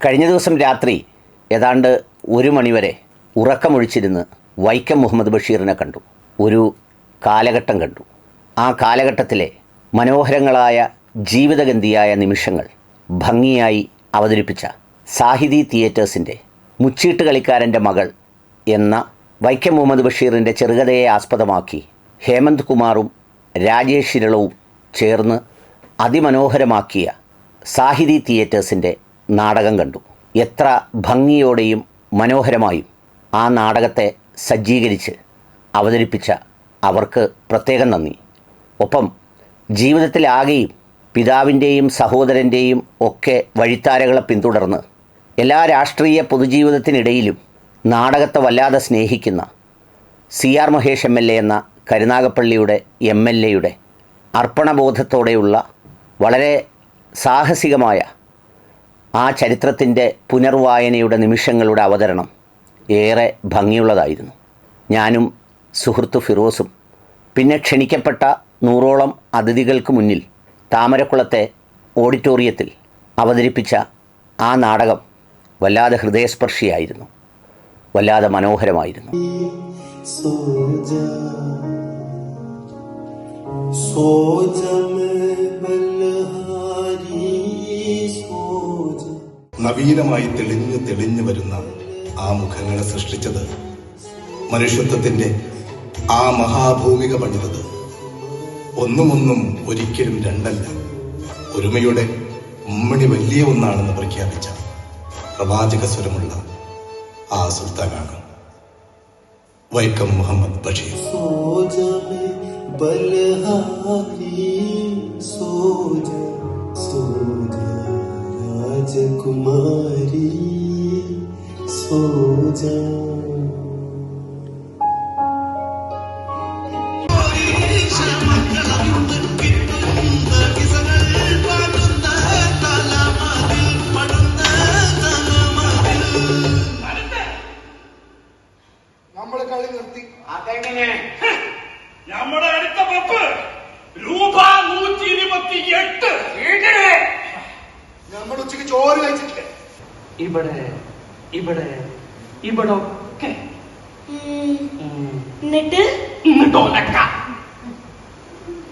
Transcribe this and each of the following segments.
കഴിഞ്ഞ ദിവസം രാത്രി ഏതാണ്ട് ഒരു മണിവരെ ഉറക്കമൊഴിച്ചിരുന്ന് വൈക്കം മുഹമ്മദ് ബഷീറിനെ കണ്ടു. ഒരു കാലഘട്ടം കണ്ടു. ആ കാലഘട്ടത്തിലെ മനോഹരങ്ങളായ ജീവിതഗന്ധിയായ നിമിഷങ്ങൾ ഭംഗിയായി അവതരിപ്പിച്ച സാഹിതി തിയേറ്റേഴ്സിന്റെ മുച്ചീട്ട് കളിക്കാരന്റെ മകൾ എന്ന വൈക്കം മുഹമ്മദ് ബഷീറിന്റെ ചെറുകഥയെ ആസ്പദമാക്കി ഹേമന്ത് കുമാറും രാജേഷ് ഇരളവും ചേർന്ന് അതിമനോഹരമാക്കിയ സാഹിതി തിയേറ്റേഴ്സിന്റെ നാടകം കണ്ടു. എത്ര ഭംഗിയോടെയും മനോഹരമായും ആ നാടകത്തെ സജ്ജീകരിച്ച് അവതരിപ്പിച്ച അവർക്ക് പ്രത്യേകം നന്ദി. ഒപ്പം ജീവിതത്തിലാകെയും പിതാവിന്റെയും സഹോദരന്റെയും ഒക്കെ വഴിത്താരകളെ പിന്തുടർന്ന് എല്ലാ രാഷ്ട്രീയ പൊതുജീവിതത്തിനിടയിലും നാടകത്തെ വല്ലാതെ സ്നേഹിക്കുന്ന C R Mahesh M L A എന്ന കരുനാഗപ്പള്ളിയുടെ എം എൽ എയുടെ അർപ്പണബോധത്തോടെയുള്ള വളരെ സാഹസികമായ ആ ചരിത്രത്തിന്റെ പുനർവായനയുടെ നിമിഷങ്ങളുടെ അവതരണം ഏറെ ഭംഗിയുള്ളതായിരുന്നു. ഞാനും സുഹൃത്ത് ഫിറോസും പിന്നെ ക്ഷണിക്കപ്പെട്ട നൂറോളം അതിഥികൾക്ക് മുന്നിൽ താമരക്കുളത്തെ ഓഡിറ്റോറിയത്തിൽ അവതരിപ്പിച്ച ആ നാടകം വല്ലാതെ ഹൃദയസ്പർശിയായിരുന്നു. വല്ലാതെ മനോഹരമായിരുന്നു. സോജ जा നവീനമായി തെളിഞ്ഞു തെളിഞ്ഞു വരുന്ന ആ മുഖങ്ങളെ സൃഷ്ടിച്ചത് മനുഷ്യത്വത്തിന്റെ ആ മഹാഭൂമിക പണിതത് ഒന്നുമൊന്നും ഒരിക്കലും രണ്ടല്ല. ഒരുമയുടെ ഉമ്മണി വലിയ ഒന്നാണെന്ന് പ്രഖ്യാപിച്ച പ്രവാചക സ്വരമുള്ള ആ സുൽത്താനാണ് വൈക്കം മുഹമ്മദ് ബഷീർ. സോജമേ ബലഹാരി സോജമേ രാജകുമാരി സോജ. നമ്മൾ കളി നിർത്തി. അതെങ്ങനെ? ഇവിടെ ഇവിടെ ഇവിടെ ഒക്കെ എന്നിട്ട്?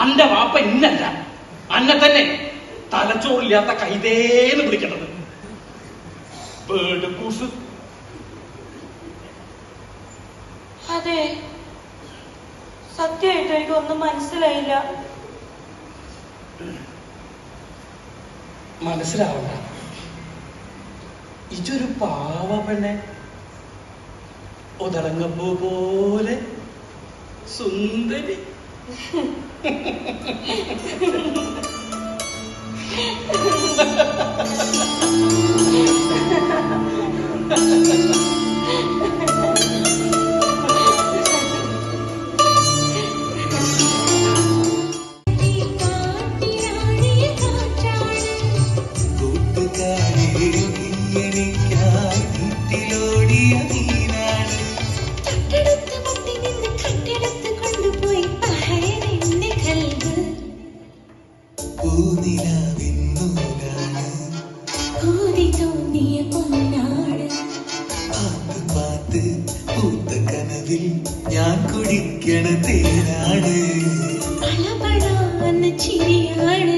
അന്റെ വാപ്പ ഇന്നല്ല. അന്നെ തന്നെ തലച്ചോറില്ലാത്ത കൈതേന്ന് കൂസ് അതെ. സത്യമായിട്ട് എനിക്കൊന്നും മനസ്സിലായില്ല. മനസ്സിലാവണ്ട. ഇതൊരു പാവ പെണ്ണെ ഒതളങ്ങപ്പൂ പോലെ സുന്ദരി. കൂട്ടുകാരി ഞാൻ തേരാട് തേനാണ് ചിരിയാണ്.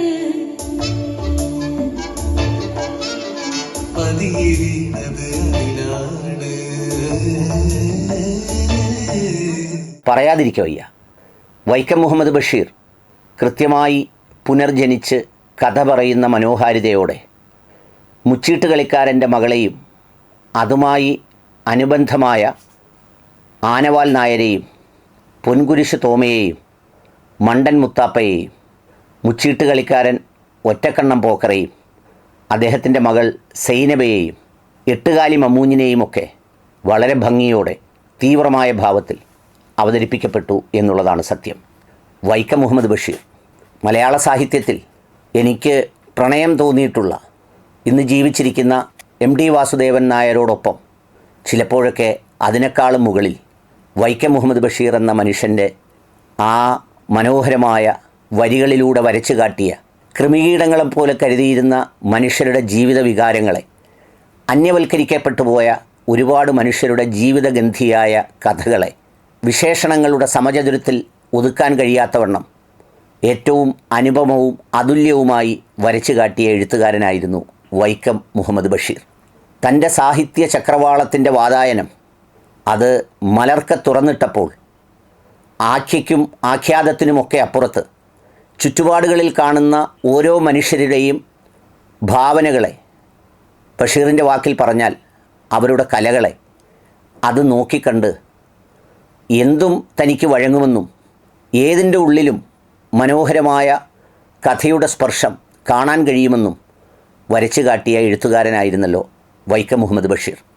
പതിയെ വീണത് അതിലാണ് പറയാതിരിക്കുക വയ്യ വൈക്കം മുഹമ്മദ് ബഷീർ കൃത്യമായി പുനർജനിച്ച് കഥ പറയുന്ന മനോഹാരിതയോടെ മുച്ചീട്ട് കളിക്കാരന്റെ മകളെയും അതുമായി അനുബന്ധമായ ആനവാൽ നായരെയും പൊൻകുരിശ് തോമയെയും മണ്ടൻ മുത്താപ്പയെയും മുച്ചീട്ട് കളിക്കാരൻ ഒറ്റക്കണ്ണം പോക്കറയും അദ്ദേഹത്തിന്റെ മകൾ സൈനബയെയും എട്ടുകാലി മമ്മൂഞ്ഞിനെയുമൊക്കെ വളരെ ഭംഗിയോടെ തീവ്രമായ ഭാവത്തിൽ അവതരിപ്പിക്കപ്പെട്ടു എന്നുള്ളതാണ് സത്യം. വൈക്കം മുഹമ്മദ് ബഷീർ മലയാള സാഹിത്യത്തിൽ എനിക്ക് പ്രണയം തോന്നിയിട്ടുള്ള ഇന്ന് ജീവിച്ചിരിക്കുന്ന എം ഡി വാസുദേവൻ നായരോടൊപ്പം ചിലപ്പോഴൊക്കെ അതിനേക്കാളും മുകളിൽ വൈക്കം മുഹമ്മദ് ബഷീർ എന്ന മനുഷ്യന്റെ ആ മനോഹരമായ വരികളിലൂടെ വരച്ചു കാട്ടിയ കൃമികീടങ്ങളെപ്പോലെ കരുതിയിരുന്ന മനുഷ്യരുടെ ജീവിത വികാരങ്ങളെ അന്യവൽക്കരിക്കപ്പെട്ടു പോയ ഒരുപാട് മനുഷ്യരുടെ ജീവിതഗന്ധിയായ കഥകളെ വിശേഷണങ്ങളുടെ സമചതുരത്തിൽ ഒതുക്കാൻ കഴിയാത്തവണ്ണം ഏറ്റവും അനുപമവും അതുല്യവുമായി വരച്ചു കാട്ടിയ എഴുത്തുകാരനായിരുന്നു വൈക്കം മുഹമ്മദ് ബഷീർ. തന്റെ സാഹിത്യ ചക്രവാളത്തിന്റെ വാതായനം അത് മലർക്ക തുറന്നിട്ടപ്പോൾ ആഖ്യയ്ക്കും ആഖ്യാതത്തിനുമൊക്കെ അപ്പുറത്ത് ചുറ്റുപാടുകളിൽ കാണുന്ന ഓരോ മനുഷ്യരുടെയും ഭാവനകളെ ബഷീറിന്റെ വാക്കിൽ പറഞ്ഞാൽ അവരുടെ കലകളെ അത് നോക്കിക്കണ്ട് എന്തും തനിക്ക് വഴങ്ങുമെന്നും ഏതിന്റെ ഉള്ളിലും മനോഹരമായ കഥയുടെ സ്പർശം കാണാൻ കഴിയുമെന്നും വരച്ചു കാട്ടിയ എഴുത്തുകാരനായിരുന്നല്ലോ വൈക്കം മുഹമ്മദ് ബഷീർ.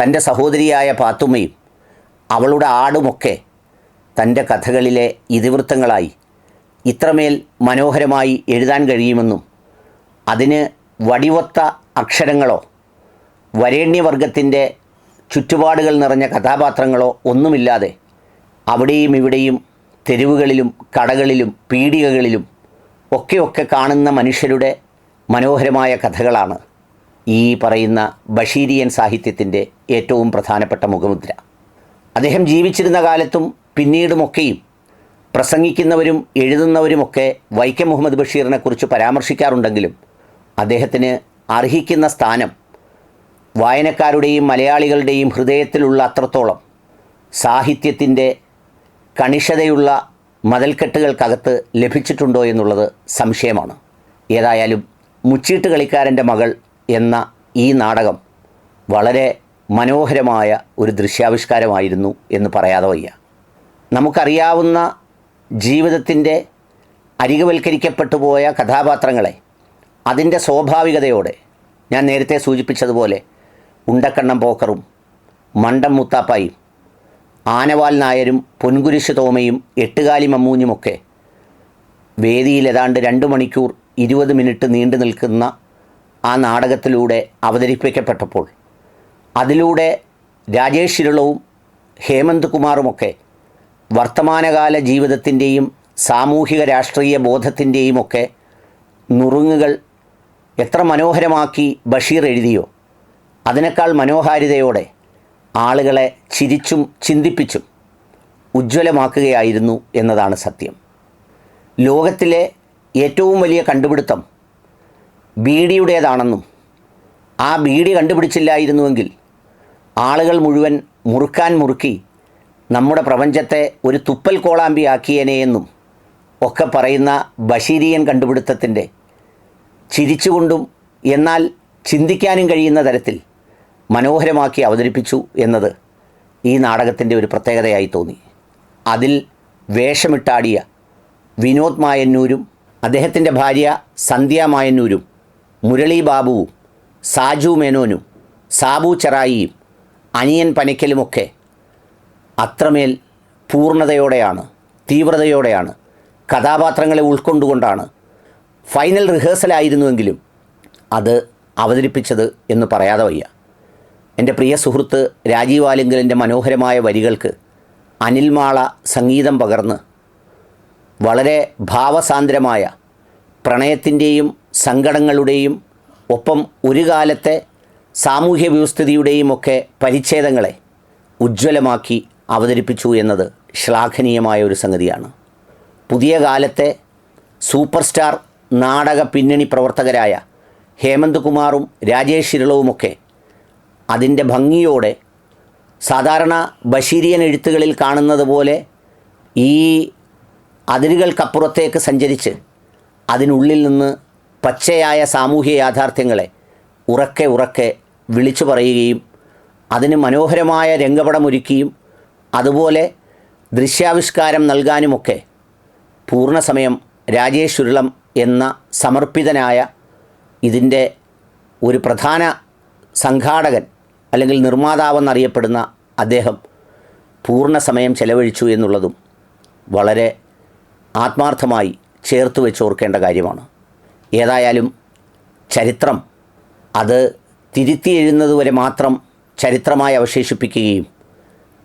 തന്റെ സഹോദരിയായ പാത്തുമ്മയും അവളുടെ ആടുമൊക്കെ തന്റെ കഥകളിലെ ഇതിവൃത്തങ്ങളായി ഇത്രമേൽ മനോഹരമായി എഴുതാൻ കഴിയുമെന്നും അതിന് വടിവൊത്ത അക്ഷരങ്ങളോ വരേണ്യവർഗത്തിന്റെ ചുറ്റുപാടുകൾ നിറഞ്ഞ കഥാപാത്രങ്ങളോ ഒന്നുമില്ലാതെ അവിടെയും ഇവിടെയും തെരുവുകളിലും കടകളിലും പീടികകളിലും ഒക്കെയൊക്കെ കാണുന്ന മനുഷ്യരുടെ മനോഹരമായ കഥകളാണ്. ഈ പറയുന്ന ബഷീരിയൻ സാഹിത്യത്തിന്റെ ഏറ്റവും പ്രധാനപ്പെട്ട മുഖമുദ്ര. അദ്ദേഹം ജീവിച്ചിരുന്ന കാലത്തും പിന്നീടുമൊക്കെയും പ്രസംഗിക്കുന്നവരും എഴുതുന്നവരുമൊക്കെ വൈക്കം മുഹമ്മദ് ബഷീറിനെ കുറിച്ച് പരാമർശിക്കാറുണ്ടെങ്കിലും അദ്ദേഹത്തിന് അർഹിക്കുന്ന സ്ഥാനം വായനക്കാരുടെയും മലയാളികളുടെയും ഹൃദയത്തിലുള്ള അത്രത്തോളം സാഹിത്യത്തിന്റെ കണിശതയുള്ള മതൽക്കെട്ടുകൾക്കകത്ത് ലഭിച്ചിട്ടുണ്ടോ എന്നുള്ളത് സംശയമാണ്. ഏതായാലും മുച്ചീട്ട് കളിക്കാരന്റെ മകൾ എന്ന ഈ നാടകം വളരെ മനോഹരമായ ഒരു ദൃശ്യാവിഷ്കാരമായിരുന്നു എന്ന് പറയാതെ വയ്യ. നമുക്കറിയാവുന്ന ജീവിതത്തിന്റെ അരികവൽക്കരിക്കപ്പെട്ടു പോയ കഥാപാത്രങ്ങളെ അതിന്റെ സ്വാഭാവികതയോടെ ഞാൻ നേരത്തെ സൂചിപ്പിച്ചതുപോലെ ഉണ്ടക്കണ്ണം പോക്കറും മണ്ടം മുത്താപ്പായും ആനവാൽ നായരും പൊൻകുരിശ് തോമയും എട്ടുകാലി മമ്മൂഞ്ഞുമൊക്കെ വേദിയിൽ ഏതാണ്ട് രണ്ട് മണിക്കൂർ ഇരുപത് മിനിറ്റ് നീണ്ടു നിൽക്കുന്ന ആ നാടകത്തിലൂടെ അവതരിപ്പിക്കപ്പെട്ടപ്പോൾ അതിലൂടെ രാജേഷ് ഇരുളവും ഹേമന്ത് കുമാറുമൊക്കെ വർത്തമാനകാല ജീവിതത്തിന്റെയും സാമൂഹിക രാഷ്ട്രീയ ബോധത്തിന്റെയും ഒക്കെ നുറുങ്ങുകൾ എത്ര മനോഹരമാക്കി ബഷീർ എഴുതിയോ. അതിനേക്കാൾ മനോഹാരിതയോടെ ആളുകളെ ചിരിച്ചും ചിന്തിപ്പിച്ചും ഉജ്ജ്വലമാക്കുകയായിരുന്നു എന്നതാണ് സത്യം. ലോകത്തിലെ ഏറ്റവും വലിയ കണ്ടുപിടുത്തം ബീഡിയുടേതാണെന്നും ആ ബീഡി കണ്ടുപിടിച്ചില്ലായിരുന്നുവെങ്കിൽ ആളുകൾ മുഴുവൻ മുറുക്കാൻ മുറുക്കി നമ്മുടെ പ്രപഞ്ചത്തെ ഒരു തുപ്പൽ കോളാമ്പിയാക്കിയേനെയെന്നും ഒക്കെ പറയുന്ന ബഷീരിയൻ കണ്ടുപിടുത്തത്തിന്റെ ചിരിച്ചുകൊണ്ടും എന്നാൽ ചിന്തിക്കാനും കഴിയുന്ന തരത്തിൽ മനോഹരമാക്കി അവതരിപ്പിച്ചു എന്നത് ഈ നാടകത്തിന്റെ ഒരു പ്രത്യേകതയായി തോന്നി. അതിൽ വേഷമിട്ടാടിയ വിനോദ് മായന്നൂരും അദ്ദേഹത്തിന്റെ ഭാര്യ സന്ധ്യ മായന്നൂരും മുരളി ബാബുവും സാജു മേനോനും സാബു ചെറായിയും അനിയൻ പനയ്ക്കലുമൊക്കെ അത്രമേൽ പൂർണതയോടെയാണ് തീവ്രതയോടെയാണ് കഥാപാത്രങ്ങളെ ഉൾക്കൊണ്ടുകൊണ്ടാണ് ഫൈനൽ റിഹേഴ്സലായിരുന്നുവെങ്കിലും അത് അവതരിപ്പിച്ചത് എന്ന് പറയാതെ വയ്യ. എന്റെ പ്രിയ സുഹൃത്ത് രാജീവ് ആലിംഗലിന്റെ മനോഹരമായ വരികൾക്ക് അനിൽമാള സംഗീതം പകർന്ന് വളരെ ഭാവസാന്ദ്രമായ പ്രണയത്തിന്റെയും സങ്കടങ്ങളുടെയും ഒപ്പം ഒരു കാലത്തെ സാമൂഹ്യ വ്യവസ്ഥിതിയുടെയും ഒക്കെ പരിച്ഛേദങ്ങളെ ഉജ്ജ്വലമാക്കി അവതരിപ്പിച്ചു എന്നത് ശ്ലാഘനീയമായ ഒരു സംഗതിയാണ്. പുതിയ കാലത്തെ സൂപ്പർ സ്റ്റാർ നാടക പിന്നണി പ്രവർത്തകരായ ഹേമന്ത് കുമാറും രാജേഷ് ഇരളവുമൊക്കെ അതിന്റെ ഭംഗിയോടെ സാധാരണ ബഷീരിയൻ എഴുത്തുകളിൽ കാണുന്നത് പോലെ ഈ അതിരുകൾക്കപ്പുറത്തേക്ക് സഞ്ചരിച്ച് അതിനുള്ളിൽ നിന്ന് പച്ചയായ സാമൂഹ്യ യാഥാർത്ഥ്യങ്ങളെ ഉറക്കെ ഉറക്കെ വിളിച്ചു പറയുകയും അതിന് മനോഹരമായ രംഗപടമൊരുക്കിയും അതുപോലെ ദൃശ്യാവിഷ്കാരം നൽകാനുമൊക്കെ പൂർണസമയം രാജേഷ് ഉരുളം എന്ന സമർപ്പിതനായ ഇതിന്റെ ഒരു പ്രധാന സംഘാടകൻ അല്ലെങ്കിൽ നിർമ്മാതാവെന്നറിയപ്പെടുന്ന അദ്ദേഹം പൂർണ സമയം ചെലവഴിച്ചു എന്നുള്ളതും വളരെ ആത്മാർത്ഥമായി ചേർത്ത് വെച്ച് ഓർക്കേണ്ട കാര്യമാണ്. ഏതായാലും ചരിത്രം അത് തിരുത്തി എഴുതുന്നതുവരെ മാത്രം ചരിത്രമായി അവശേഷിപ്പിക്കുകയും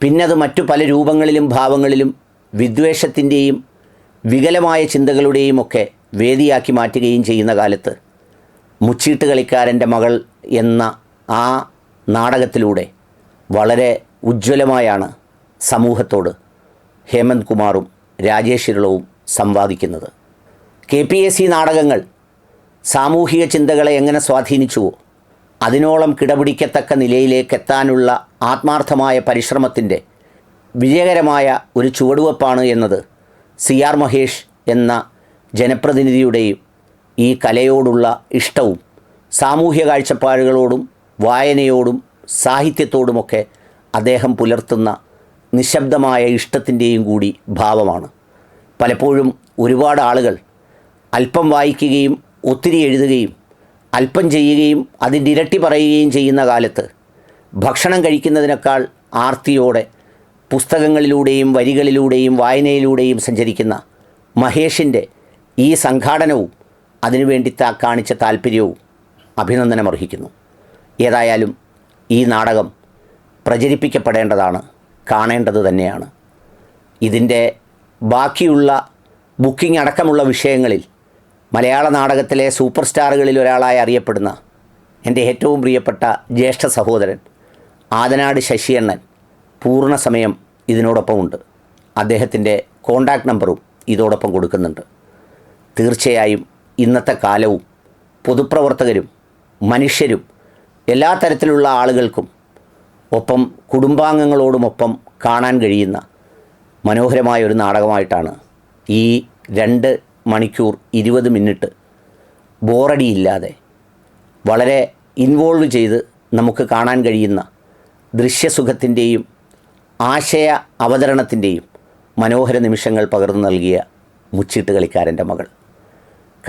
പിന്നത് മറ്റു പല രൂപങ്ങളിലും ഭാവങ്ങളിലും വിദ്വേഷത്തിന്റെയും വികലമായ ചിന്തകളുടെയും ഒക്കെ വേദിയാക്കി മാറ്റുകയും ചെയ്യുന്ന കാലത്ത് മുച്ചീട്ട് കളിക്കാരന്റെ മകൾ എന്ന ആ നാടകത്തിലൂടെ വളരെ ഉജ്ജ്വലമായാണ് സമൂഹത്തോട് ഹേമന്ത് കുമാറും രാജേഷ് ഇരളവും സംവാദിക്കുന്നത്. കെ പി എസ് സി നാടകങ്ങൾ സാമൂഹിക ചിന്തകളെ എങ്ങനെ സ്വാധീനിച്ചുവോ അതിനോളം കിടപിടിക്കത്തക്ക നിലയിലേക്ക് എത്താനുള്ള ആത്മാർത്ഥമായ പരിശ്രമത്തിന്റെ വിജയകരമായ ഒരു ചുവടുവെപ്പാണ് എന്നത് സി ആർ മഹേഷ് എന്ന ജനപ്രതിനിധിയുടെയും ഈ കലയോടുള്ള ഇഷ്ടവും സാമൂഹ്യ കാഴ്ചപ്പാടുകളോടും വായനയോടും സാഹിത്യത്തോടുമൊക്കെ അദ്ദേഹം പുലർത്തുന്ന നിശബ്ദമായ ഇഷ്ടത്തിന്റെയും കൂടി ഭാവമാണ്. പലപ്പോഴും ഒരുപാട് ആളുകൾ അല്പം വായിക്കുകയും ഒത്തിരി എഴുതുകയും അല്പം ചെയ്യുകയും അതിന്റെ ഇരട്ടി പറയുകയും ചെയ്യുന്ന കാലത്ത് ഭക്ഷണം കഴിക്കുന്നതിനേക്കാൾ ആർത്തിയോടെ പുസ്തകങ്ങളിലൂടെയും വരികളിലൂടെയും വായനയിലൂടെയും സഞ്ചരിക്കുന്ന മഹേഷിന്റെ ഈ സംഘാടനവും അതിനുവേണ്ടി താ കാണിച്ച താല്പര്യവും അഭിനന്ദനമർഹിക്കുന്നു. ഏതായാലും ഈ നാടകം പ്രചരിപ്പിക്കപ്പെടേണ്ടതാണ് കാണേണ്ടത് തന്നെയാണ്. ഇതിന്റെ ബാക്കിയുള്ള ബുക്കിംഗ് അടക്കമുള്ള വിഷയങ്ങളിൽ മലയാള നാടകത്തിലെ സൂപ്പർ സ്റ്റാറുകളിൽ ഒരാളായി അറിയപ്പെടുന്ന എന്റെ ഏറ്റവും പ്രിയപ്പെട്ട ജ്യേഷ്ഠ സഹോദരൻ ആദനാട് ശശിയണ്ണൻ പൂർണ സമയം ഇതിനോടൊപ്പമുണ്ട്. അദ്ദേഹത്തിന്റെ കോണ്ടാക്ട് നമ്പറും ഇതോടൊപ്പം കൊടുക്കുന്നുണ്ട്. തീർച്ചയായും ഇന്നത്തെ കാലവും പൊതുപ്രവർത്തകരും മനുഷ്യരും എല്ലാ തരത്തിലുള്ള ആളുകൾക്കും ഒപ്പം കുടുംബാംഗങ്ങളോടുമൊപ്പം കാണാൻ കഴിയുന്ന മനോഹരമായ ഒരു നാടകമായിട്ടാണ് ഈ രണ്ട് മണിക്കൂർ ഇരുപത് മിനിറ്റ് ബോറടിയില്ലാതെ വളരെ ഇൻവോൾവ് ചെയ്ത് നമുക്ക് കാണാൻ കഴിയുന്ന ദൃശ്യസുഖത്തിന്റെയും ആശയ അവതരണത്തിന്റെയും മനോഹര നിമിഷങ്ങൾ പകർന്നു നൽകിയ മുച്ചിട്ട് കളിക്കാരന്റെ മകൾ.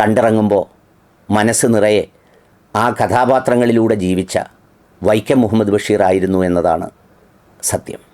കണ്ടിറങ്ങുമ്പോൾ മനസ്സ് നിറയെ ആ കഥാപാത്രങ്ങളിലൂടെ ജീവിച്ച വൈക്കം മുഹമ്മദ് ബഷീർ ആയിരുന്നു എന്നതാണ് സത്യം.